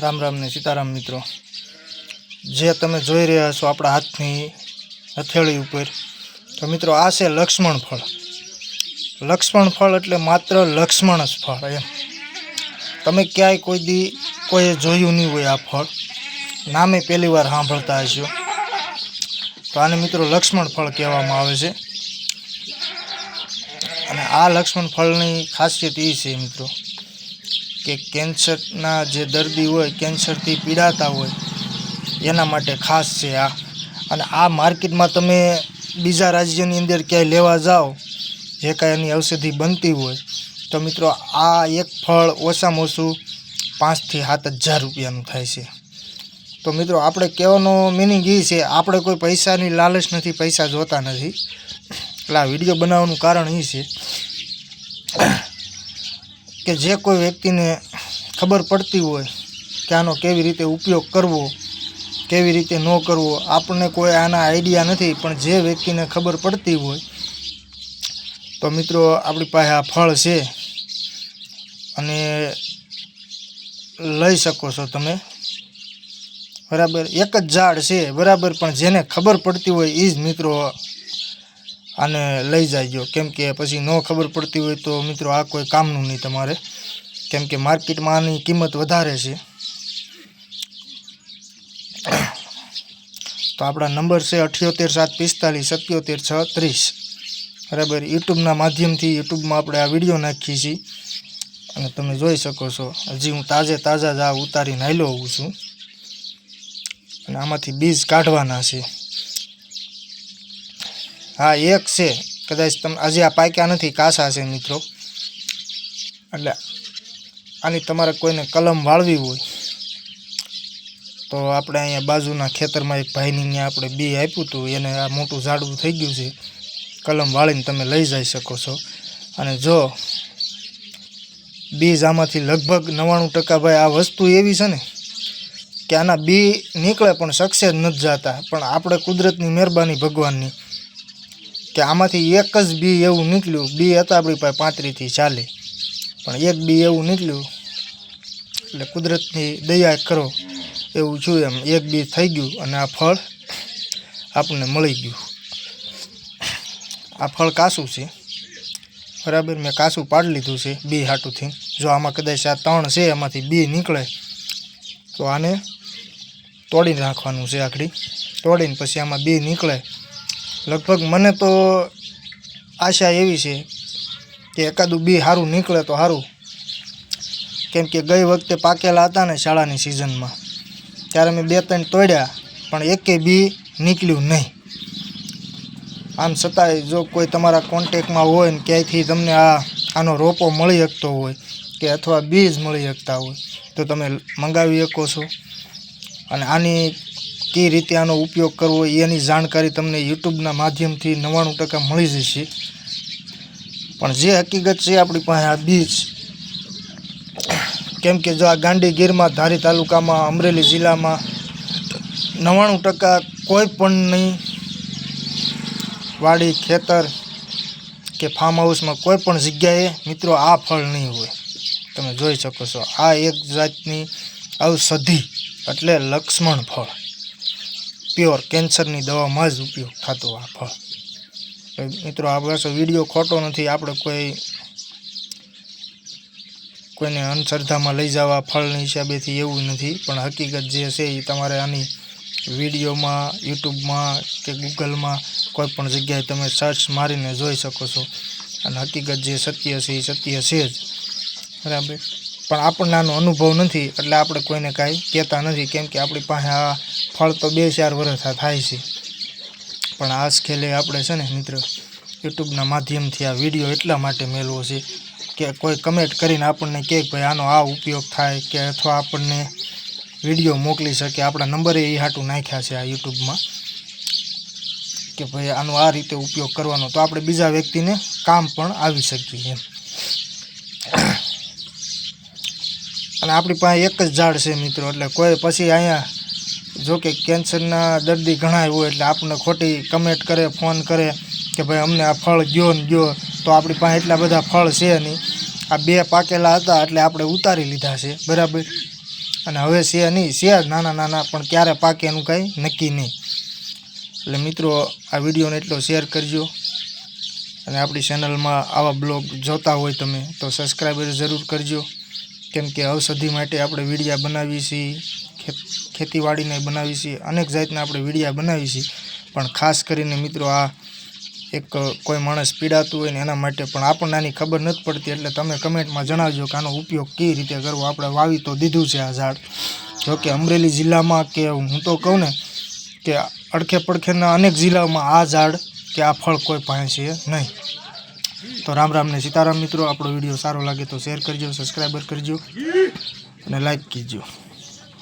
રામ રામ ને સીતારામ મિત્રો. જે તમે જોઈ રહ્યા છો આપણા હાથની હથેળી ઉપર, તો મિત્રો આ છે લક્ષ્મણ ફળ. લક્ષ્મણ ફળ એટલે માત્ર લક્ષ્મણ જ ફળ એમ. તમે ક્યાંય કોઈ દી કોઈએ જોયું નહીં હોય આ ફળ. નામે પહેલી વાર સાંભળતા હશો. તો આને મિત્રો લક્ષ્મણ ફળ કહેવામાં આવે છે. અને આ લક્ષ્મણ ફળની ખાસિયત એ છે મિત્રો. કે કેન્સરના જે દર્દી હોય, કેન્સરથી પીડાતા હોય, એના માટે ખાસ છે આ. અને આ માર્કેટમાં તમે બીજા રાજ્યની અંદર ક્યાંય લેવા જાઓ, જે કાંઈ એની ઔષધિ બનતી હોય, તો મિત્રો આ એક ફળ ઓછામાં ઓછું પાંચથી સાત હજાર રૂપિયાનું થાય છે. તો મિત્રો આપણે કહેવાનો મિનિંગ એ છે, આપણે કોઈ પૈસાની લાલચ નથી, પૈસા જોતા નથી. એટલે આ વીડિયો બનાવવાનું કારણ એ છે કે જે કોઈ વ્યક્તિને ખબર પડતી હોય કે આનો કેવી રીતે ઉપયોગ કરવો, કેવી રીતે ન કરવો, આપણને કોઈ આના આઈડિયા નથી, પણ જે વ્યક્તિને ખબર પડતી હોય, તો મિત્રો આપણી પાસે આ ફળ છે અને લઈ શકો છો તમે. બરાબર, એક જ ઝાડ છે, બરાબર, પણ જેને ખબર પડતી હોય એ જ મિત્રો આને લઈ જાયજો. કેમ કે પછી ન ખબર પડતી હોય તો મિત્રો આ કોઈ કામનું નહીં તમારે. કેમ કે માર્કેટમાં આની કિંમત વધારે છે. તો આપણા નંબર છે અઠ્યોતેર સાત પિસ્તાલીસ, સત્યોતેર છ ત્રીસ બરાબર? યુટ્યુબના માધ્યમથી યુટ્યુબમાં આપણે આ વીડિયો નાખીએ છીએ. અને તમે જોઈ શકો છો, હજી હું તાજે તાજા જ આ ઉતારીને હાલ્યો હોઉં છું. અને આમાંથી બીજ કાઢવાના છે. હા, એક છે. કદાચ તમે, હજી આ પાક્યા નથી, કાસા છે મિત્રો. એટલે આની તમારે કોઈને કલમ વાળવી હોય, તો આપણે અહીંયા બાજુના ખેતરમાં એક ભાઈની ત્યાં આપણે બી આપ્યું હતું. એને આ મોટું ઝાડવું થઈ ગયું છે. કલમ વાળીને તમે લઈ જઈ શકો છો. અને જો, બીજ આમાંથી લગભગ નવ્વાણું ટકા ભાઈ આ વસ્તુ એવી છે ને, કે આના બી નીકળે પણ સક્સેસ નથી જતા. પણ આપણે કુદરતની મહેરબાની ભગવાનની. કે આમાંથી એક જ બી એવું નીકળ્યું. બી હતા આપણી પાસે પાંત્રીસથી ચાલી પણ એક બી એવું નીકળ્યું. એટલે કુદરતની દયા કરો. એવું છું એમ. એક બી થઈ ગયું અને આ ફળ આપણને મળી ગયું. આ ફળ કાસું છે. બરાબર? મેં કાસું પાડી લીધું છે બી હાટુંથી. જો આમાં કદાચ આ ત્રણ છે એમાંથી બી નીકળે, તો આને તોડી નાખવાનું છે આખડી તોડીને પછી આમાં બી નીકળે. લગભગ મને તો આશા એવી છે કે એકાદું બી સારું નીકળે તો સારું કેમ કે ગઈ વખતે પાકેલા હતા ને શાળાની સિઝનમાં. ત્યારે મેં બે ત્રણ તોડ્યા, પણ એકે બી નીકળ્યું નહીં. આમ છતાંય જો કોઈ તમારા કોન્ટેકમાં હોય ને ક્યાંયથી તમને આ, આનો રોપો મળી શકતો હોય કે અથવા બીજ મળી શકતા હોય, તો તમે મંગાવી શકો છો. અને આની કઈ રીતે આનો ઉપયોગ કરવો એની જાણકારી તમને યુટ્યુબના માધ્યમથી નવ્વાણું ટકા મળી જશે. પણ જે હકીકત છે આપણી પાસે આ બીજ કેમ કે જો આ ગાંધીગીરમાં ધારી તાલુકામાં, અમરેલી જિલ્લામાં નવ્વાણું ટકા કોઈ પણની વાડી, ખેતર કે ફાર્મ હાઉસમાં કોઈ પણ જગ્યાએ મિત્રો આ ફળ નહીં હોય. તમે જોઈ શકો છો આ એક જાતની ઔષધિ એટલે લક્ષ્મણ ફળ. પ્યોર કેન્સરની દવામાં જ ઉપયોગ થતો આ ફળ. મિત્રો, આ બસ વીડિયો ખોટો નથી. આપણે કોઈ, કોઈને અંધશ્રદ્ધામાં લઈ જવા ફળની હિસાબેથી એવું નથી. પણ હકીકત જે છે એ તમારે આની વિડીયોમાં, યુટ્યુબમાં કે ગૂગલમાં કોઈ પણ જગ્યાએ તમે સર્ચ મારીને જોઈ શકો છો. અને હકીકત જે સત્ય છે એ સત્ય છે જ. બરાબર? પણ આપણને આનો અનુભવ નથી, એટલે આપણે કોઈને કાંઈ કહેતા નથી, કેમ કે આપણી પાસે આ ફળ તો બે ચાર વર્ષ થાય છે. પણ આ ખેલે આપણે છે ને મિત્ર, યુટ્યુબના માધ્યમથી આ વીડિયો એટલા માટે મેળવો છે કે કોઈ કમેન્ટ કરીને આપણને કહે ભાઈ આનો આ ઉપયોગ થાય કે અથવા આપણને વીડિયો મોકલી શકે. આપણા નંબરે એ હાટું નાખ્યા છે આ યુટ્યુબમાં કે ભાઈ આનો આ રીતે ઉપયોગ કરવાનો. તો આપણે બીજા વ્યક્તિને કામ પણ આવી શકીએ એમ. અને આપણી પાસે એક જ ઝાડ છે મિત્રો, એટલે કોઈ પછી અહીંયા જો કે કેન્સરના દર્દી ઘણા હોય એટલે આપણને ખોટી કમેન્ટ કરે ફોન કરે કે ભાઈ અમને આ ફળ ગયો ને ગયો, તો આપણી પાસે એટલા બધા ફળ છે નહીં. આ બે પાકેલા હતા એટલે આપણે ઉતારી લીધા છે, બરાબર? અને હવે છે નહીં, છે નાના નાના, પણ ક્યારે પાકે એનું કાંઈ નક્કી નહીં. એટલે મિત્રો, આ વિડીયોને એટલો શેર કરજો. અને આપણી ચેનલમાં આવા બ્લોગ જોતા હોય તમે, તો સબસ્ક્રાઈબર જરૂર કરજો. કેમ કે ઔષધિ માટે આપણે વીડિયા બનાવીએ છીએ ખેતીવાડીને બનાવીએ છીએ, અનેક જાતના આપણે વીડિયા બનાવીએ છીએ. પણ ખાસ કરીને મિત્રો આ એક કોઈ માણસ પીડાતું હોય ને એના માટે પણ આપણને આની ખબર નથી પડતી, એટલે તમે કમેન્ટમાં જણાવજો કે આનો ઉપયોગ કઈ રીતે કરવો. આપણે વાવી તો દીધું છે આ ઝાડ. જો કે અમરેલી જિલ્લામાં કે હું તો કહું ને કે અડખે પડખેના અનેક જિલ્લાઓમાં આ ઝાડ કે આ ફળ કોઈ પાસે નહીં. તો રામ રામ ને સીતારામ મિત્રો, આપણો વીડિયો સારો લાગે તો શેર કરજો સબસ્ક્રાઈબર કરજો અને લાઈક કીજો